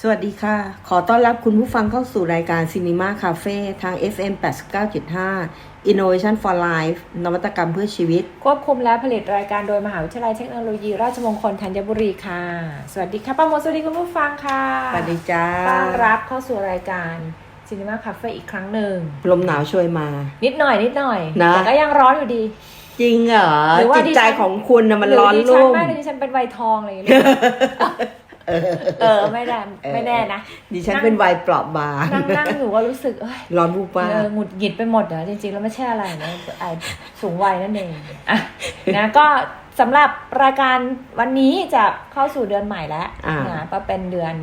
สวัสดีค่ะ ขอต้อนรับคุณผู้ฟังเข้าสู่รายการ Cinema Cafe ทาง FM 89.5 Innovation for Life นวัตกรรมเพื่อชีวิต ควบคุมและผลิตรายการโดยมหาวิทยาลัยเทคโนโลยี ราชมงคลธัญบุรีค่ะ สวัสดีค่ะป้าโมดสวัสดีคุณผู้ฟังค่ะ สวัสดีจ้า ต้อนรับเข้าสู่รายการ Cinema Cafe อีกครั้งหนึ่ง ลมหนาวช่วยมา นิดหน่อยนิดหน่อยนะแต่ก็ยังร้อนอยู่ดี จริงเหรอหรือว่าจิตใจดิฉันของคุณนะมันหร้อนดิฉัรุ่มไม่ดิฉันเป็นวัยทองอะไรอย่างเงี้ย เออไม่แน่ไม่แน่นะดิฉันเป็นวัยเปราะบางนั่งนั่งอยู่ก็รู้สึกเอ้ยร้อนบูบว่าเออหงุดหงิดไปหมดเหรอจริงๆ แล้วไม่ใช่อะไรนะไอ้สูงวัยนั่นเองอะนะก็สำหรับรายการวันนี้จะเข้าสู่เดือนใหม่แล้วอ่านะก็เป็นเดือน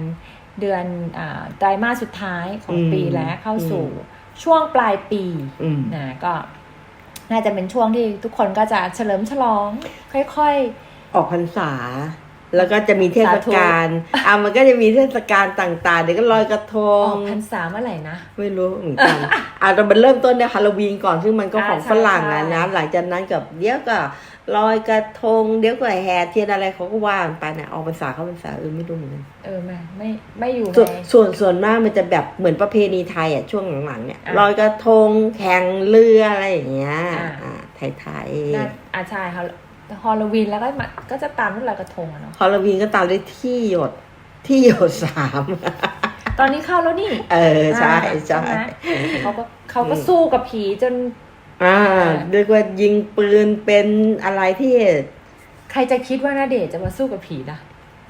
เดือนอ่าไตรมาสสุดท้ายของอืมปีแล้วเข้าสู่ช่วงปลายปีอืมนะก็น่าจะเป็นช่วงที่ทุกคนก็จะเฉลิมฉลอง ค่อยออกพรรษา แล้วก็จะมีเทศกาลอะมันก็จะมีเทศกาลต่างๆ เดี๋ยวก็ลอยกระทๆองอกพรรษาเมื่อไหร่นะ ไม่รู้เหมือนกันอาจจะมันเริ่มต้นในฮาโลวีนก่อนซึ่งมันก็อ่าของใช่ฝรั่งใช่นะนะหลังจากนั้นกับเดี๋ยวก็ลอยกระทง เดี๋ยวก็แห่เทียนอะไรเขาก็ว่ากันไปเนี่ยออกพรรษาเข้าพรรษาเออไม่รู้เหมือนกันเออไม่ไม่ไม่อยู่ส่วนในส่วนส่วนมากมันจะแบบเหมือนประเพณีไทยอะช่วงหลังๆเนี่ยอะลอยกระทงแข่งเรืออะไรอย่างเงี้ยอ่าอ่าไทยน่าอาใช่ค่ะ ฮอลโลวีนแล้วก็มาก็จะตามด้วยลอยกระทงอะเนาะๆฮอลโลวีนก็ตามด้วยที่หยดที่หยดสามตอนนี้เข้าแล้วนี่ เออใช่อ่าใช่ไหมเขาก็เขาก็สู้กับผีจน อ่าเรียกว่ายิงปืนเป็นอะไรที่ ใครจะคิดว่านาเดชน์จะมาสู้กับผีนะ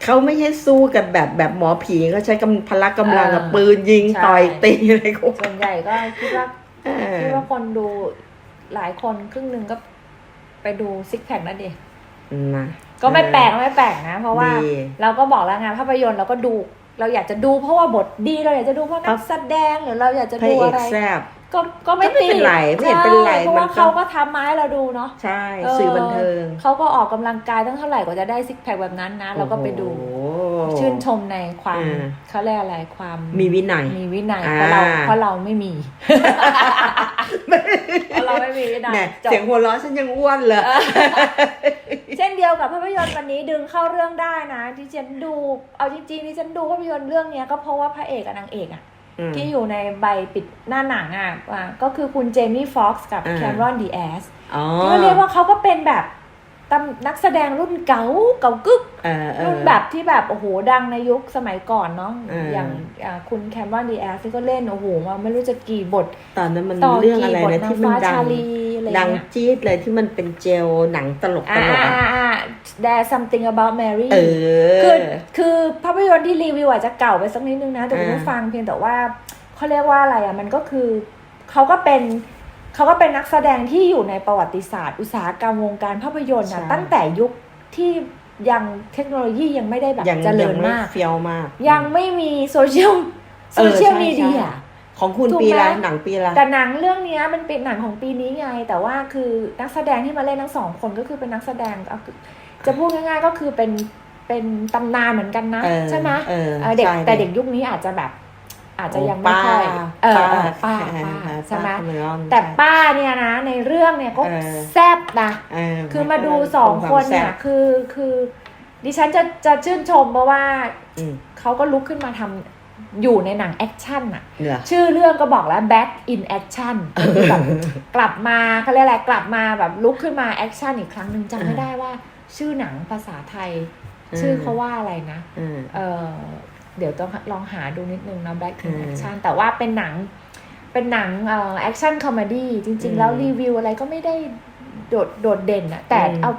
เขาไม่ใช่สู้กันแบบแบบหมอผีเขาใช้กำพละกำลังกับเออปืนยิงใช่ต่อยตีอะไรก็ส่วนใหญ่ก็คิดว่าเออคิดว่าคนดูหลายคนครึ่งหนึ่งก็ ไปดูซิกแพคนาเดชน์นะก็ไม่แปลกไม่แปลกนะ เพราะว่าดีเราก็บอกแล้วไงภาพยนตร์เราก็ดูเราอยากจะดูเพราะว่าบทดีเราอยากจะดูเพราะนักแสดงหรือเราอยากจะพระดูเอกอะไรแซ่บก็ก็ไม่ก็ไม่ตีเป็นไรไม่เห็นเป็นไรใช่เพราะว่ามันก็เขาก็ทำมาให้เราดูเนาะใช่สื่อบันเทิงเขาก็ออกกำลังกายตั้งเท่าไหร่กว่าจะได้ซิกแพคแบบนั้นนะ เราก็ไปดูโอ้โหชื่นชมในความอ่าเขาเรียกอะไรความมีวินัยมีวินัยอ่าเพราะเราเพราะเราไม่มี วินัยแหมจบ เสียงหัวเราะฉันยังอ้วนเลย เช่นเดียวกับภาพยนตร์วันนี้ดึงเข้าเรื่องได้นะที่ฉันดู เอาจริงๆที่ฉันดูภาพยนตร์เรื่องเนี้ยก็เพราะว่าพระเอกกับนางเอกอะอืมที่อยู่ในใบปิดหน้าหนังอะอ่าก็คือคุณเจมี่ฟ็อกซ์กับอ่า แคมรอนดีแอส อ๋อ ก็เรียกว่าเขาก็เป็นแบบ ตำนักแสดงรุ่นเก่าเก่ากึกเออเออรุ่นแบบที่แบบ โอ้โห ดังในยุคสมัยก่อนเนาะเออออย่างอ่าคุณแคมรอนดีแอสที่ก็เล่น โอ้โหมาไม่รู้จะกี่บท ตอนนั้นมันต่อเรื่องกี่อะไรบทนะนาที่งมันฟ้าดัชางลีอะไรดังเงี้ยจี๊ดเลยที่มันเป็นเจลหนังตลกตอ่าลกอ่าอะอ่า There's something about Mary เออคือคือภาพยนตร์ที่รีวิวอาจจะเก่าไปสักนิดนึงนะ แต่คุณอ่าผู้ฟังเพียงแต่ว่าเขาเรียกว่าอะไรอะ มันก็คือเขาก็เป็น เขาก็เป็นนักแสดงที่อยู่ในประวัติศาสตร์ อุตสาหกรรมวงการภาพยนตร์นะใช่ ตั้งแต่ยุคที่ยังเทคโนโลยียังไม่ได้แบบยังเจริยัญงไม่มาก เฟี้ยวมาก ยังไม่มีโซเชียลเอโซอเชียลใช่มีเดียใช่ของคุณถูกปีละไหม หนังปีละแต่หนังเรื่องเนี้ยมันเป็นหนังของปีนี้ไง แต่ว่าคือนักแสดงที่มาเล่นทั้งสองคนก็คือเป็นนักแสดงเอาคือจะพูดง่ายๆก็คือเป็นเป็นตำนานเหมือนกันนะ เออใช่ไหมเออเออเด็กใช่แต่เด็กยุคนี้อาจจะแบบ อาจจะยังไม่ป้าค่อยเออป้าเออป้าเออป้าเออใช่ไหมป้าคาเมรอนแต่ป้าเนี่ยนะ ในเรื่องเนี่ยก็เออแซ่บนะเออคือมาดูสองคนเนี่ยวามแซ่บคือคือดิฉันจะจะชื่นชมเพราะว่าอืมเขาก็ลุกขึ้นมาทำอยู่ในหนังแอคชั่นอะเหรอชื่อเรื่องก็บอกแล้ว back in action ก็คือแบบกลับมาเขาเรียกอะไรกลับมาแบบลุกขึ้นมาแอคชั่นอีกครั้งหนึ่งจำไม่ได้ว่า ชื่อหนังภาษาไทยอืมชื่อเขาว่าอะไรนะอืมเออ เดี๋ยวต้องลองหาดูนิดนึงนะ back อื in ม action แต่ว่าเป็นหนังเป็นหนังเอ่อแอคชั่นคอมเมดี้จริงอืๆมแล้วรีวิวอะไรก็ไม่ได้โดดโดดเด่นอะแต่อืมเอา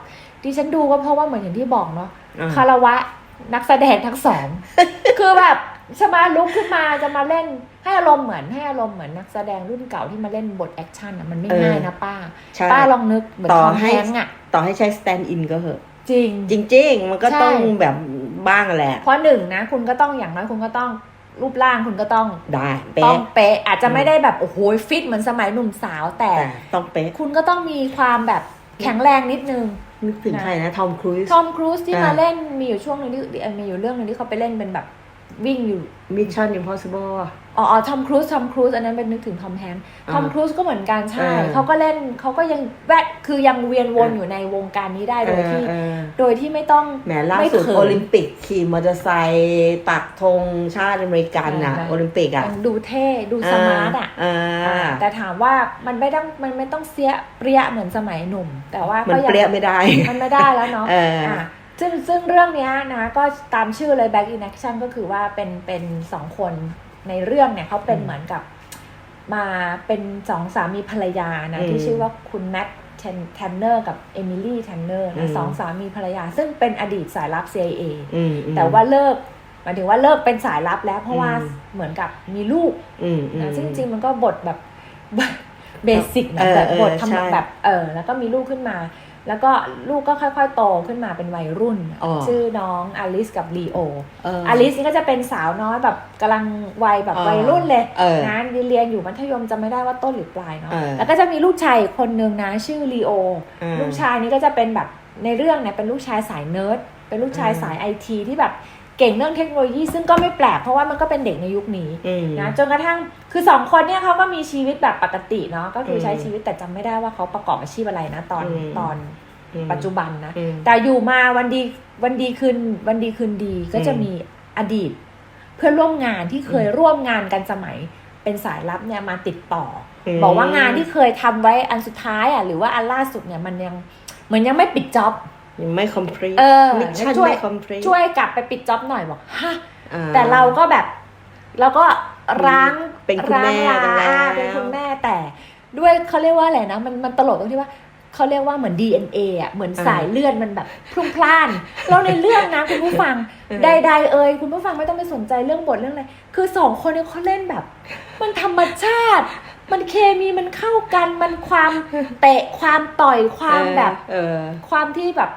ดิฉันดูก็เพราะว่าเหมือนอย่างที่บอกเนาะอ่าคารวะนักแสดงทั้งสองคือแบบชมาลุกขึ้นมาจะมาเล่นให้อารมณ์เหมือนให้อารมณ์เหมือนนักแสดงรุ่นเก่าที่มาเล่นบทแอคชั่นอะมันไม่เออง่ายนะป้าใช่ป้าลองนึกเหมือนต่อทอมให้แฮงค์อะต่อให้ใช้สแตนด์อินก็เหอะ จริง จริง ๆ มันก็ใช่ ต้องแบบบ้างแหละ เพราะหนึ่งนะ คุณก็ต้องอย่างน้อยคุณก็ต้องรูปร่างคุณก็ต้องได้ต้อเป๊ะงเป๊ะอาจจะไม่ได้แบบโอ้โหฟิตเหมือนสมัยหนุ่มสาวแต่ แต่ต้องเป๊ะคุณก็ต้องมีความแบบแข็งแรงนิดนึง นึกถึงใครนะทอมครูซ ทอมครูซที่อ่าม มาเล่นมีอยู่ช่วงหนึงที่เอ่อมีอยู่เรื่องหนึงที่เขาไปเล่นเป็นแบบวิ่งอยู่ มิชชั่นอิมพอสิเบิล อ๋อทอมครูซทอมครูซอันนั้นเป็นนึกถึงทอมแฮงค์อ่าทอมครูซก็เหมือนกันใช่อ่าเขาก็เล่นเขาก็ยังแวดคือยังเวียนวนอยู่ในวงการนี้ได้โดยที่เออโดยที่ไม่ต้องแหมล่าไม่สุดเขินโอลิมปิกขี่มอเตอร์ไซค์ปักธงชาติอเมริกันนะเออโอลิมปิกอะมันดูเท่ดูสมาร์ทอะอ่าอ่าแต่ถามว่ามันไม่ต้องมันไม่ต้องเสียเปรี้ยเหมือนสมัยหนุ่ม แต่ว่ามันก็ยังเปรี้ยไม่ได้ มันไม่ได้แล้วเนาะเอออะซึ่งซึ่งเรื่องเนี้ยนะก็ตามชื่อเลย back in action ก็คือว่าเป็นเป็นสองคน ในเรื่องเนี่ยเขาเป็นเหมือนกับมาเป็นสองสามีภรรยานะอืมที่ชื่อว่าคุณแมทแทนเนอร์กับเอมิลี่แทนเนอร์อืนะมสองสามีภรรยา ซึ่งเป็นอดีตสายลับ CIA อืมอืมแต่ว่าเลิกหมายถึงว่าเลิกเป็นสายลับแล้วเพราะว่าอืมเหมือนกับมีลูกอืมอืมนะซึ่งจริงๆมันก็บทแบบเบสิกเอนะอแบบเออบทใช่ทำแบบเออแล้วก็มีลูกขึ้นมา แล้วก็ลูกก็ค่อยๆ โตขึ้นมาเป็นวัยรุ่นอ๋อชื่อน้องอลิสกับลีโอเอออลิสนี่ก็จะเป็นสาวน้อยแบบกำลังวัยแบบอ๋อวัยรุ่นเลยเออนะเรียนอยู่มัธยมจะไม่ได้ว่าต้นหรือปลายเนาะเออแล้วก็จะมีลูกชายอีกคนนึงนะชื่อลีโออ่าลูกชายนี้ก็จะเป็นแบบในเรื่องเนี่ยเป็นลูกชายสายเนิร์ดเป็นลูกชายอืมสายไอทีที่แบบ เก่งเรื่องเทคโนโลยีซึ่งก็ไม่แปลกเพราะว่ามันก็เป็นเด็กในยุคนี้อืมนะจนกระทั่งคือสองคนเนี่ยเขาก็มีชีวิตแบบปกติเนาะก็คืออมใช้ชีวิตแต่จำไม่ได้ว่าเขาประกอบอาชีพอะไรนะตอนอืมตอนอืมปัจจุบันนะอืมแต่อยู่มาวันดีวันดีคืนวันดีคืนดีก็จะอืมมีอดีต เพื่อนร่วมงานที่เคยร่วมงานกันสมัยเป็นสายลับเนี่ยมาติดต่ออมบอกว่างานที่เคยทำไว้อันสุดท้ายอะหรือว่าอันล่าสุดเนี่ยมันยังเหมือนยังไม่ปิดจ็อบ ยังไม่ complete เออมิชชั่นช่วยไม่ complete ช่วยกลับไปปิดจ็อบหน่อยบอกฮะอ่ แต่เราก็แบบเราก็ร้างเป็นคุณแม่ร้างกันแล้ว อ่าเป็นคุณแม่แต่ด้วยเขาเรียกว่าอะไรนะมันมันตลกตรงที่ว่าเขาเรียกว่าเหมือน DNA อะเหมือนสายเลือดมันแบบพลุ่งพล่านแล้วในเรื่องนะคุณผู้ฟังใดๆเอ่ยคุณผู้ฟังไม่ต้องไปสนใจเรื่องบทเรื่องอะไรคือสองคนนี้เขาเล่นแบบ มันธรรมชาติ มันเคมีมันเข้ากันมันความเตะความต่อยความแบบ เออ ความที่แบบ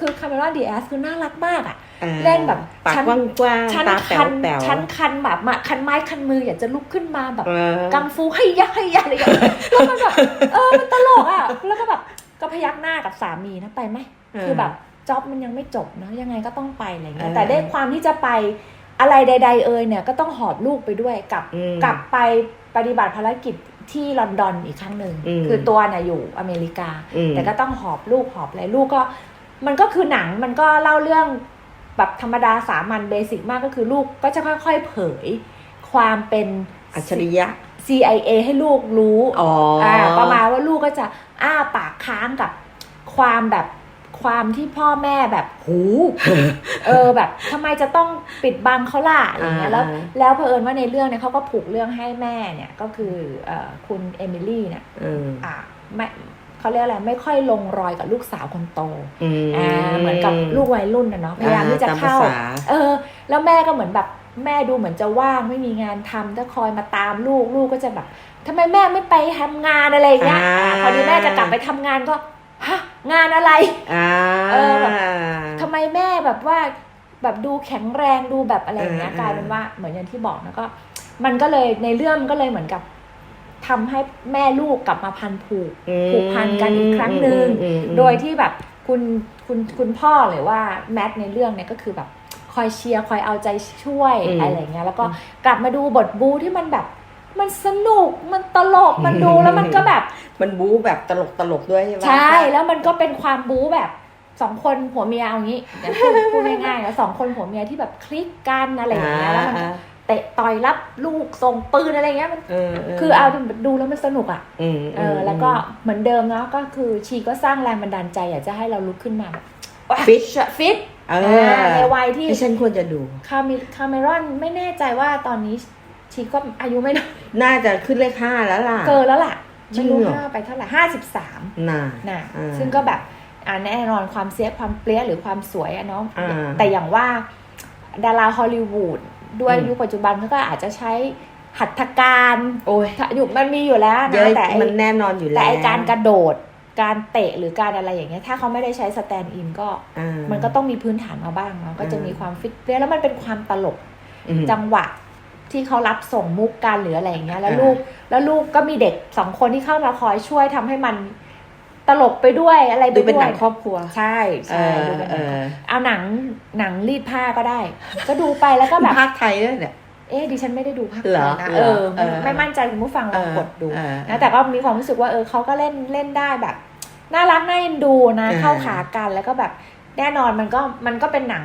คือคาเมรอนดีแอสคือน่ารักมากอะออเล่นแบบปากฉันกว้างฉันๆตาแป๋คัวนแป๋วฉันคันแบบมาคันไม้คันมืออยากจะลุกขึ้นมาแบบเออกังฟูให้ยะให้ยะอะไรอย่างเงี้ยแล้วมันแบบเออมันตลกอะแล้วก็แบบก็พยักหน้ากับสามีนะไปไหมเออคือแบบจ็อบมันยังไม่จบเนอะยังไงก็ต้องไปอะไรเงี้ยเออแต่ได้วยความที่จะไปอะไรใด ๆ เอ่ยเนี่ยก็ต้องหอบลูกไปด้วยกลับอืมกลับไปปฏิบัติภารกิจที่ลอนดอนอีกครั้งหนึ่งอืมคือตัวน่ะอยู่อเมริกาอืมแต่ก็ต้องหอบลูกหอบอะไรลูกก็ มันก็คือหนังมันก็เล่าเรื่องแบบธรรมดาสามัญเบสิกมากก็คือลูกก็จะค่อย ๆ เผยความเป็นอัจฉริยะ CIA ให้ลูกรู้อ๋ออ่าประมาณว่าลูกก็จะอ้าปากค้างกับความแบบความที่พ่อแม่แบบหูเออแบบทำไมจะต้องปิดบังเขาล่ะอะไรเงี้ยแล้วอ่าแล้วเผอิญว่าในเรื่องเนี่ยเขาก็ผูกเรื่องให้แม่เนี่ยก็คือเอ่อคุณเอมิลี่เนี่ยเอออ่าไม่ เขาเรียกอะไรไม่ค่อยลงรอยกับลูกสาวคนโตอืมอ่าเหมือนกับลูกวัยรุ่นนะเนาะพยายามที่จะตามเข้าภาษาเออ แล้วแม่ก็เหมือนแบบแม่ดูเหมือนจะว่างไม่มีงานทำถ้าคอยมาตามลูกลูกก็จะแบบทำไมแม่ไม่ไปทำงานอะไรอย่างเงี้ยอ่าอ่าพอดีแม่จะกลับไปทำงานก็ฮะงานอะไรอ่าเออแบบทำไมแม่แบบว่าแบบดูแข็งแรงดูแบบอะไรอย่างเงี้ยเออเออกลายเป็นว่าเหมือนอย่างที่บอกนะก็ มันก็เลยในเรื่องมันก็เลยเหมือนกับ ทำให้แม่ลูกกลับมาพันผูกอืมผูกพันกันอีกครั้งหนึ่งอืมอืมโดยที่แบบคุณคุณคุณพ่อหรือว่าแมทในเรื่องเนี่ยก็คือแบบคอยเชียร์คอยเอาใจช่วยอืมอะไรอย่างเงี้ยแล้วก็กลับมาดูบทบูที่มันแบบมันสนุกมันตลกมันดูแล้วมันก็แบบ มันบู๊แบบตลกตลกๆด้วยใช่ไหมใช่แล้วมันก็เป็นความบู๊แบบสองคนผัวเมียเอางี้เดี๋ยวพูดพูดง่ายๆนะสองคนผัวเมียที่แบบคลิกกันอะไรอย่างเงี้ยแล้วมันอ่าเตะต่อยรับลูกส่งปืนอะไรเงี้ยมันเออคือเอาดูแล้วมันสนุกอะอืมเออ แล้วก็เหมือนเดิมเนาะก็คือชีก็สร้างแรงบันดาลใจอยากจะให้เราลุกขึ้นมาแบบฟิตฟิตเออในวัยที่ที่ฉันควรจะดูคาเมคาเมรอนไม่แน่ใจว่าตอนนี้ชีก็อายุไม่น้อยน่าจะขึ้นเลขห้าแล้วล่ะ เกินแล้วล่ะจริไม่งรู้เหรอห้าไปเท่าไหร่ห้าสิบสามน่านะอ่าซึ่งก็แบบอ่าแน่นอนความเสียความเปรี้ยหรือความสวยอะเนาะอ่าแต่อย่างว่าดาราฮอลลีวูด ด้วยอืมยุคปัจจุบันเขาก็อาจจะใช้หัตถการโอ้ยอยู่มันมีอยู่แล้วเยนะอะแต่ไอ้มันแน่นอนอยู่แล้วแต่ไอ้การกระโดดการเตะหรือการอะไรอย่างเงี้ยถ้าเขาไม่ได้ใช้สแตนด์อินก็อ่ามันก็ต้องมีพื้นฐานมาบ้างเนาะก็จะอ่ามีมีความฟิตเปรี้ยแล้วมันเป็นความตลกอืมจังหวะที่เขารับส่งมุกกันหรืออะไรอย่างเงี้ยแล้วอ่าลูกแล้วลูกก็มีเด็กสองคนที่เข้ามาคอยช่วยทำให้มัน ตลกไปด้วยอะไรไปดูด้วยเป็นหนังครอบครัว ใช่เอใช่อดูเป็นหเอนังอเอาหนังหนังรีดผ้าก็ได้ ก็ดูไปแล้วก็แบบภาคไทยด้วยเนี่ยเอ๊ะดิฉันไม่ได้ดูภาคเหรอไทยนะเหรเอออเออไม่มั่นใจคุณผู้ฟังลองกดดูเออนะแต่ก็มีความรู้สึกว่าเออเขาก็เล่นเล่นได้แบบน่ารักน่าเอ็นดูนะเออเข้าขากันแล้วก็แบบแน่นอนมันก็มันก็เป็นหนัง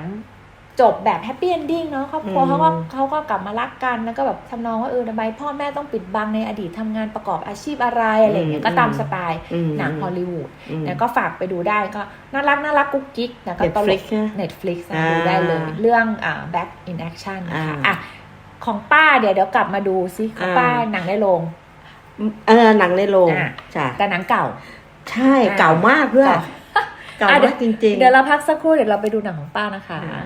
จบแบบแฮปปี้เอนดิ้งเนาะครอบครัวเขาก็เขาก็กลับมารักกันแล้วก็แบบทำนองว่าเออทำไมพ่อแม่ต้องปิดบังในอดีตทำงานประกอบอาชีพอะไรอะไรอย่างเงี้ยก็ตามสไตล์อืมหนังฮอลลีวูดอืมแล้วก็ฝากไปดูได้ก็น่ารักน่ารักกุ๊กกิ๊กนะก็ตล Netflix กนะ Netflix นะอ่าดูได้เลย เรื่องอ่า Back in Action นะคะอ่าอะของป้าเดี๋ยวเดี๋ยวกลับมาดูซิของอ่าป้าหนังในโรงเออหนังในโรงอะจ้ะแต่หนังเก่า ใช่อ่าเก่ามากเพื่อนเก่าเก่าอะเดี๋มายกวจริงๆ เดี๋ยวเราพักสักครู่เดี๋ยวเราไปดูหนังของป้านะคะอ่า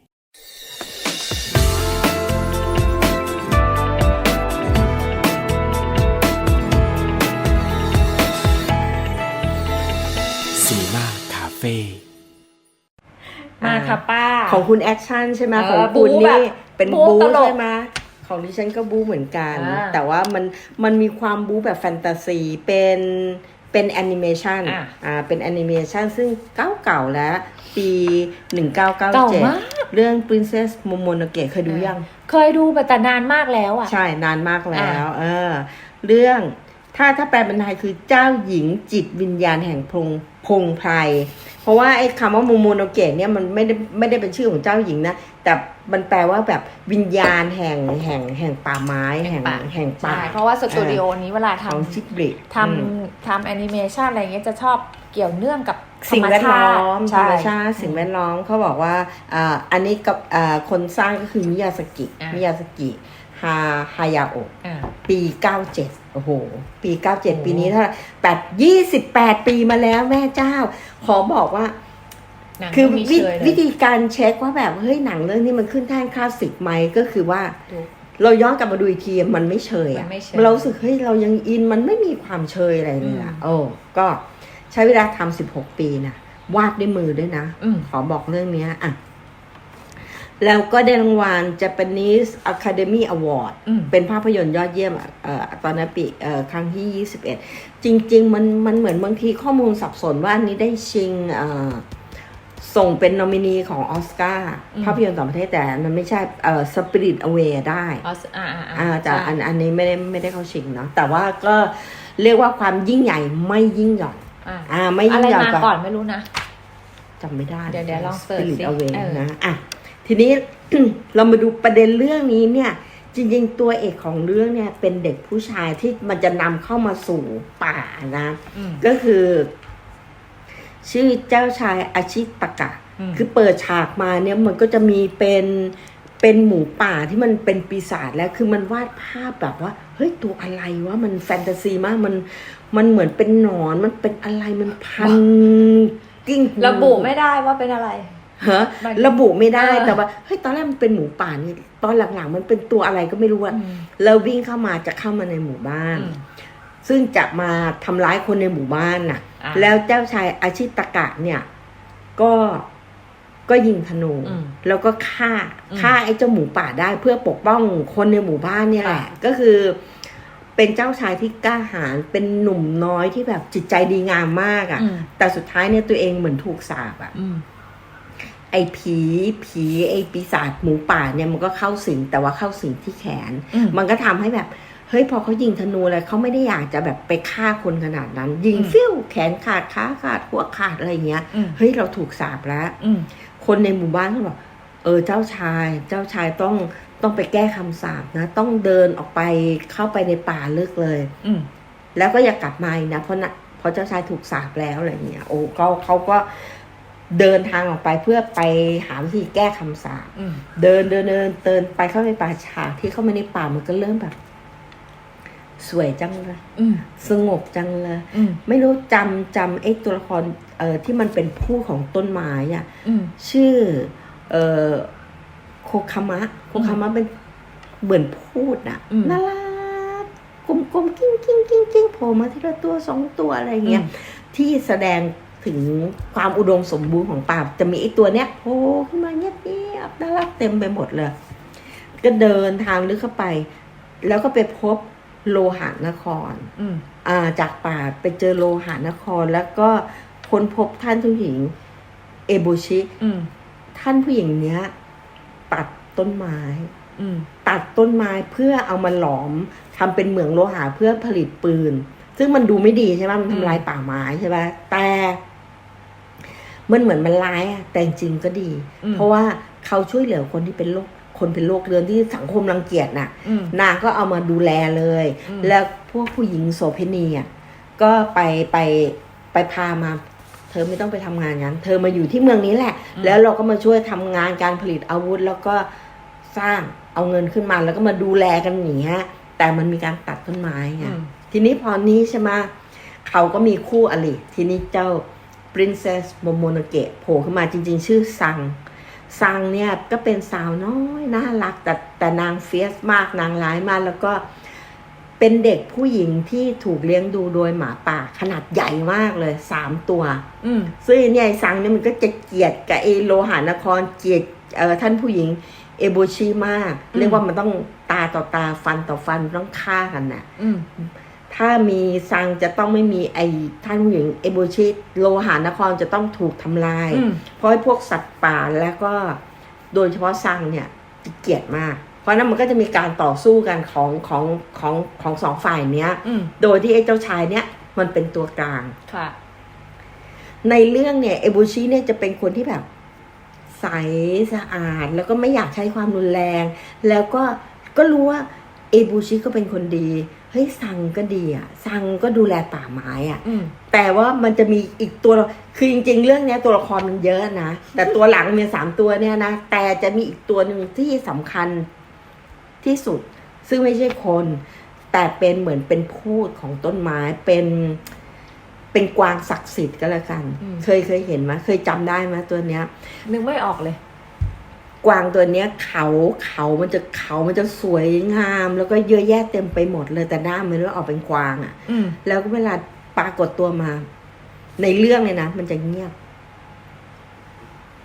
มาค่ะป้า ของคุณแอคชั่นใช่ไหมเออของคุณบู๊แบนี่บเป็นบู๊บู๊ตลกใช่ไหมของดิฉันก็บู๊เหมือนกันอ่าแต่ว่ามันมันมีความบู๊แบบแฟนตาซีเป็นเป็นแอนิเมชันอะอ่าเป็นแอนิเมชันซึ่งเก่าเก่าๆแล้ว ปีเก่ามาก1997 เรื่อง Princess Momonoke เคยดูยัง เคยดูแบบแต่นานมากแล้วอะ ใช่นานมากแล้ว เออ เรื่องถ้าถ้าแปลเป็นไทยคือเจ้าหญิงจิตวิญญาณแห่งพงพงไพร เพราะว่าไอ้คำว่าโมโมโนเกะเนี่ยมันไม่ได้ไม่ได้เป็นชื่อของเจ้าหญิงนะ แต่มันแปลว่าแบบวิญญาณแห่งแห่งแห่งป่าไม้แห่แห่งงป่าแห่งป่าใช่เพราะว่าสตูดิโอนี้เวลาของทำชิบริทำทำแอนิเมชันอะไรเงี้ยจะชอบเกี่ยวเนื่องกับสิ่งแวดล้อมธรใช่รมชาติสิ่งแวดล้อมเขาบอกว่าอ่าอันนี้กับอ่าคนสร้างก็คือมิยาสกิอะมิยาสกิฮาฮายาโอะอ่าปี 97 โอ้โห ปี 97 ปีนี้เท่าไหร่แปดยี่สิบแปดปีมาแล้วแม่เจ้า ขอบอกว่า หนังคือก็มีวิเชยเลยวิธีการเช็คว่าแบบ เฮ้ยหนังเรื่องนี้มันขึ้นแท่นคลาสสิกไหมก็คือว่าดูเราย้อนกลับมาดูอีกทีมันไม่เชยมัอะนไม่เชยเรารู้สึกเฮ้ยเรายังอินมันไม่มีความเชยอะไรเลยอะอืม โอ้ก็ใช้เวลาทำสิบหกปีนะวาดด้วยมือด้วยนะ อืมขอบอกเรื่องเนี้ยอะ แล้วก็ได้รางวัล Japanese Academy Award อืม เป็นภาพยนตร์ยอดเยี่ยมอะเอ่อตอนนั้นปีเอ่อครั้งที่ 21 จริง ๆ มันมันเหมือนบางทีข้อมูลสับสนว่าอันนี้ได้ชิงเอ่อส่งเป็นนอมินีของออสการ์อืม ภาพยนตร์ต่างประเทศแต่มันไม่ใช่เอ่อ Spirit Away ได้ อ๋ออ่าอ่าอ่าแต่ใช่อันอันนี้ไม่ได้ไม่ได้เข้าชิงเนาะแต่ว่าก็เรียกว่าความยิ่งใหญ่ไม่ยิ่งหย่อนอ่าอ่าไม่อะยิ่งไรหย่อนมาก่อนไม่รู้นะ จำไม่ได้ เดี๋ยวเดี๋ยวลองเสิร์ช Spirit สิ Away เออ นะอะ ทีนี้เรามาดูประเด็นเรื่องนี้เนี่ย จริงๆ ตัวเอกของเรื่องเนี่ย เป็นเด็กผู้ชายที่มันจะนำเข้ามาสู่ป่านะอืมก็คือ ชื่อเจ้าชายอาชิตกะอืมคือเปิดฉากมาเนี่ยมันก็จะมีเป็นเป็นหมูป่าที่มันเป็นปีศาจแล้วคือมันวาดภาพแบบว่า เฮ้ยตัวอะไรวะมันแฟนตาซีมากมันมันเหมือนเป็นหนอนมันเป็นอะไรมันพันกิ้งระบุไม่ได้ว่าเป็นอะไร ฮะมันระบุไม่ได้เออแต่ว่าเฮ้ยตอนแรกมันเป็นหมูป่านี่ตอนหลังๆมันเป็นตัวอะไรก็ไม่รู้อะอืมแล้ววิ่งเข้ามาจะเข้ามาในหมู่บ้าน อืมซึ่งจะมาทำร้ายคนในหมู่บ้านน่ะ อ่าแล้วเจ้าชายอาชิตกะเนี่ย ก็ก็ยิงธนู อืมแล้วก็ฆ่าอืมฆ่าไอ้เจ้าหมูป่าได้เพื่อปกป้องคนในหมู่บ้านเนี่ยแหละ ค่ะ ก็คือเป็นเจ้าชายที่กล้าหาญเป็นหนุ่มน้อยที่แบบจิตใจดีงามมากอะ่ะ อืมแต่สุดท้ายเนี่ยตัวเองเหมือนถูกสาปอะ่ะ อืม ไอ้ผีผีไอ้ปีศาจหมูป่าเนี่ยมันก็เข้าสิงแต่ว่าเข้าสิงที่แขนอืมมันก็ทำให้แบบเฮ้ยพอเขายิงธนูอะไรเขาไม่ได้อยากจะแบบไปฆ่าคนขนาดนั้น ยิงอืมฟิวแขนขาดขาขาดหัวขาดอะไรเงี้ยอืมเฮ้ยเราถูกสาปแล้วอืมคนในหมู่บ้านเขาบอกเออเจ้าชาย เจ้าชายต้องต้องไปแก้คำสาปนะ ต้องเดินออกไปเข้าไปในป่าลึกเลยอืมแล้วก็อย่ากลับมาอีกนะเพราะนะเพราะเจ้าชายถูกสาปแล้วอะไรเงี้ยโอ้เขาเขาก็ เดินทางออกไปเพื่อไปหาวิธีแก้คำสาปอืมเดินเดินเดินเดินไปเข้าไปป่าฉากที่เข้ามาในป่ามันก็เริ่มแบบ สวยจังเลยอืมสงบจังเลยอืมไม่รู้จำจำไอ้ตัวละครเอ่อที่มันเป็นผู้ของต้นไม้อะอืมชื่อ เอ่อโคคามะโคคามะเป็นเหมือนพูดอะอืมน่ารักกลมๆกิ้งกิ้งกิ้งกิ้งโผล่มาทีละตัวสองตัวอะไรเงี้ยที่แสดง ถึงความอุดมสมบูรณ์ของป่าจะมีไอ้ตัวเนี้ยโผล่ขึ้นมาเงียบๆน่ารักเต็มไปหมดเลย ก็เดินทางลึกเข้าไป แล้วก็ไปพบโลหะนครอืมอ่า จากป่าไปเจอโลหะนคร แล้วก็ค้นพบท่านผู้หญิง เอโบชิอืมท่านผู้หญิงเนี้ย ตัดต้นไม้อืมตัดต้นไม้เพื่อเอามาหลอมทำเป็นเหมืองโลหะเพื่อผลิตปืน ซึ่งมันดูไม่ดีใช่ไหมมันอืมทำลายป่าไม้ใช่ไหมแต่ มันเหมือนมันร้ายอะแต่จริงๆก็ดี เพราะว่าเขาช่วยเหลือคนที่เป็นโรคคนเป็นโรคเรื้อนที่สังคมรังเกียจน่ะอืมนางก็เอามาดูแลเลยอืมแล้วพวกผู้หญิงโสเภณีอะก็ไปไปไปพามา เธอไม่ต้องไปทำงานงั้น เธอมาอยู่ที่เมืองนี้แหละ แล้วเราก็มาช่วยทำงานการผลิตอาวุธ แล้วก็สร้างเอาเงินขึ้นมาแล้วก็มาดูแลกันอย่างเงี้ยแต่มันมีการตัดต้นไม้ไงอืมทีนี้พอนี้ใช่ไหมเขาก็มีคู่อริทีนี้เจ้า princess momonoke โผล่ขึ้นมาจริง ๆ ชื่อซังซังเนี่ยก็เป็นสาวน้อยน่ารักแต่แต่นางเฟียสมากนางร้ายมากแล้วก็เป็นเด็กผู้หญิงที่ถูกเลี้ยงดูโดยหมาป่าขนาดใหญ่มากเลยสามตัวอืมซึ่งเนี่ยไอ้ซังเนี่ยมันก็จะเกลียดกับไอโลหานครเกลียดเอ่อท่านผู้หญิงเอโบชิมากอืมเรียกว่ามันต้องตาต่อตาฟันต่อฟันต้องฆ่ากันน่ะอืม ถ้ามีซังจะต้องไม่มีไอ้ท่านผู้หญิงเอโบชิโลหานครจะต้องถูกทำลายอืมเพราะไอ้พวกสัตว์ป่าแล้วก็โดยเฉพาะซังเนี่ยเกลียดมาก เพราะฉะนั้นมันก็จะมีการต่อสู้กันของของของของสองฝ่ายเนี้ยอืมโดยที่ไอ้เจ้าชายเนี่ยมันเป็นตัวกลางค่ะ ในเรื่องเนี่ยเอโบชิเนี่ยจะเป็นคนที่แบบใสสะอาด แล้วก็ไม่อยากใช้ความรุนแรง แล้วก็ก็รู้ว่าเอโบชิก็เป็นคนดี เฮ้ยซังก็ดีอะซังก็ดูแลป่าไม้อะอืมแต่ว่ามันจะมีอีกตัวคือจริง ๆ เรื่องเนี้ยตัวละครมันเยอะนะ แต่ตัวหลังมีสามตัวเนี่ยนะ แต่จะมีอีกตัวหนึ่งที่สำคัญที่สุด ซึ่งไม่ใช่คน แต่เป็นเหมือนเป็นพูดของต้นไม้เป็นเป็นกวางศักดิ์สิทธิ์ก็แล้วกันอืมเคยเคยเห็นไหมเคยจำได้ไหมตัวเนี้ย นึกไม่ออกเลย กวางตัวเนี้ยเขาเขามันจะเขามันจะสวยงาม แล้วก็เยอะแยะเต็มไปหมดเลยแต่หน้ามันว่าออกเป็นกวางอะ่ะอืมแล้วก็เวลาปรากฏตัวมา ในเรื่องเลยนะมันจะเงียบ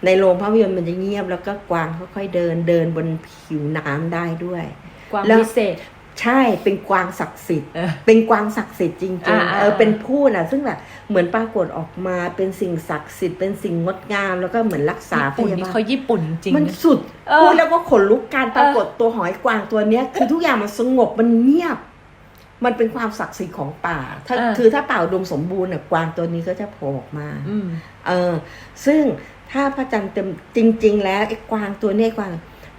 ในโรงภาพยนตร์มันจะเงียบ แล้วก็กวางค่อยๆเดินเดินบนผิวน้ำได้ด้วยความแล้วพิเศษ ใช่เป็นกวางศักดิ์สิทธิ์ เออเป็นกวางศักดิ์สิทธิ์จริงอ่าๆอ่าเออเป็นพูดอะ ซึ่งแบบเหมือนปรากฏออกมาเป็นสิ่งศักดิ์สิทธิ์เป็นสิ่งงดงามแล้วก็เหมือนรักษาญี่พปุ่นยานี่บาลเขาญี่ปุ่นจริงมันนะ สุดเออพูดแล้วก็ขนลุกการปรากฏตัวหอยกวางตัวเนี้ย คือทุกอย่างมันสงบมันเงียบ มันเป็นความศักดิ์สิทธิ์ของป่า ถ้าเออ คือถ้าป่าอุดมสมบูรณ์เนี่ยกวางตัวนี้ก็จะโผล่ออกมา อืม เออซึ่งถ้าพระจันทร์เต็มจริง ๆ แล้วไอ้กวางตัวเนี้ยกวาง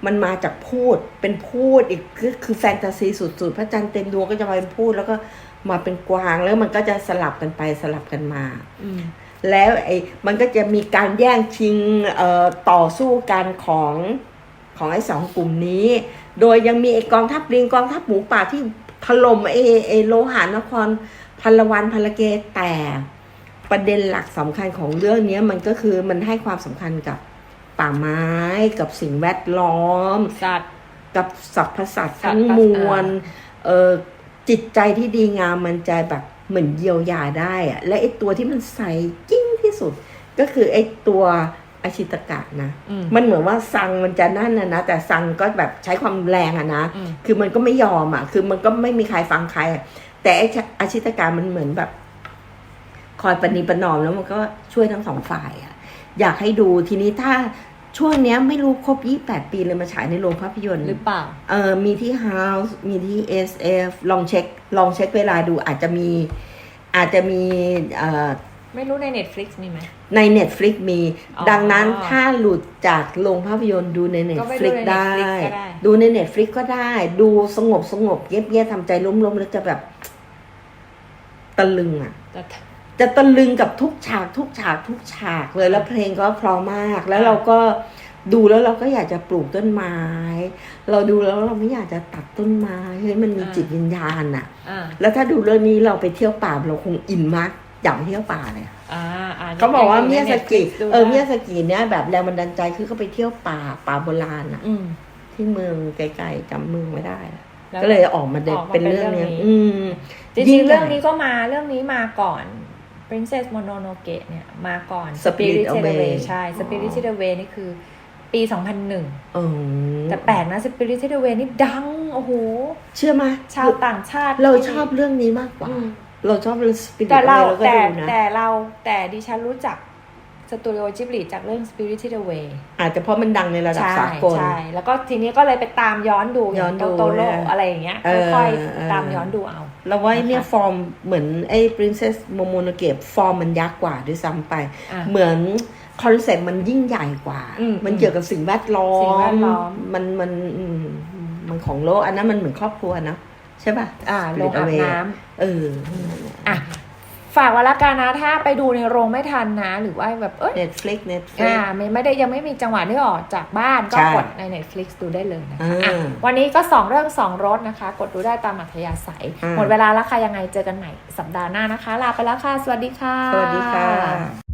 มันมาจากพูดเป็นพูดอีกคือคือแฟนตาซีสุดๆ พระจันทร์เต็มดวงก็จะมาเป็นพูดแล้วก็มาเป็นกวางแล้วมันก็จะสลับกันไปสลับกันมาอืมแล้วไอ้มันก็จะมีการแย่งชิงเอ่อต่อสู้กันของของไอ้สองกลุ่มนี้ โดยยังมีไอ้กองทัพลิงกองทัพหมูป่าที่ถล่มไอ้ไอ้โลหานครพันละวันพันละเกแต่ประเด็นหลักสำคัญของเรื่องเนี้ยมันก็คือมันให้ความสำคัญกับ ป่าไม้กับสิ่งแวดล้อม สัตว์ กับสรรพสัตว์สัตว์ทั้งมวลเออจิตใจที่ดีงามมันจะแบบเหมือนเยียวยาได้อะและไอ้ตัวที่มันใสกิ้งที่สุด ก็คือไอ้ตัวอาชิตกะนะอืมมันเหมือนว่าซังมันจะนั่นนะนะแต่ซังก็แบบใช้ความแรงอะนะอืมคือมันก็ไม่ยอมอะคือมันก็ไม่มีใครฟังใครอะแต่ไอ้อาชิตกะมันเหมือนแบบ คอยปณีประนอมแล้วมันก็ช่วยทั้งสองฝ่ายอะอยากให้ดูทีนี้ถ้า ช่วงเนี้ยไม่รู้ครบ 28 ปีเลยมาฉายในโรงภาพยนตร์หรือเปล่า เออมีที่ House มีที่ SF ลองเช็ค ลองเช็คเวลาดูอาจจะมีอาจจะมีเอ่อไม่รู้ใน Netflix มีไหม ใน Netflix มี อ๋อดังนั้นถ้าหลุดจากโรงภาพยนตร์ดูใน ก็ไปดู Netflix ในได้ Netflix ก็ได้ ดูใน Netflix ก็ได้ ดูสงบสงบเงียบเงียบทำใจล้มๆ แล้วจะแบบ ตะลึงอะ แต่ จะตะลึงกับทุกฉากทุกฉากทุกฉากเลยแล้วเพลงก็เพราะมาก แล้วเราก็ดูแล้วเราก็อยากจะปลูกต้นไม้ เราดูแล้วเราไม่อยากจะตัดต้นไม้เฮ้ยมันมีอ่าจิตวิญญาณอะอ่าแล้วถ้าดูเรื่องนี้เราไปเที่ยวป่าเราคงอินมากอยากไปเที่ยวป่าเลยอะอ่าอ่าเขาบอกว่าเมียสกิดูเออได้เมียสกิเนี่ยแบบแรงบันดาลใจคือเขาไปเที่ยวป่าป่าโบราณอะอืมที่เมืองไกลๆจำเมืองไม่ได้อะแล้วก็เลยออกมาเด็ออกมาเป็นเรื่องเป็นเรื่เนี้อยงนี้อืมจริงๆเรื่องนี้ก็มาเรื่องนี้มาก่อน Princess Mononoke เนี่ยมาก่อน Spirited Away ใช่ Spirited Away นี่คือปี 2001เออแต่แปลกนะ Spirited Away นี่ดัง โอ้โห เชื่อไหมชาวต่างชาติ เราชอบเรื่องนี้มากกว่าอืมเราชอบเรื่องสปิริตแต่เราเราก็แต่ดูนะ แต่เราแต่ดิฉันรู้จักสตูดิโอจิบลิจากเรื่อง Spirited Away อาจจะเพราะมันดังในระดับใช่สากลใช่ แล้วก็ทีนี้ก็เลยไปตามย้อนดูย้อนดูโตโร่นะอะไรอย่างเงี้ยเออค่อยเออๆตามย้อนดูเอา เราว่าเนี่ยนะคะฟอร์มเหมือนไอ้ princess momonoke ฟอร์มมันยักษ์กว่าด้วยซ้ำไปอะเหมือนคอนเซ็ปต์มันยิ่งใหญ่กว่าอืมมันเกี่ยวกับสิ่งแวดล้อมสิ่งแวดล้อมมันมันอืมมันของโลก อันนั้นมันเหมือนครอบครัวนะใช่ป่ะอ่า Spirit ลงอาบ Away น้ำเอออะ ฝากไว้ละกันนะถ้าไปดูในโรงไม่ทันนะ หรือว่าแบบเอ้ย Netflix Netflix อ่าไม่ไม่ได้ยังไม่มีจังหวะที่ออกจากบ้านก็ใช่กดใน Netflix ดูได้เลยนะคะอ่าอะวันนี้ก็ 2 เรื่อง 2 รถนะคะ กดดูได้ตามอัธยาศัยอ่าหมดเวลาแล้วค่ะยังไงเจอกันใหม่สัปดาห์หน้านะคะ ลาไปแล้วค่ะ สวัสดีค่ะ สวัสดีค่ะ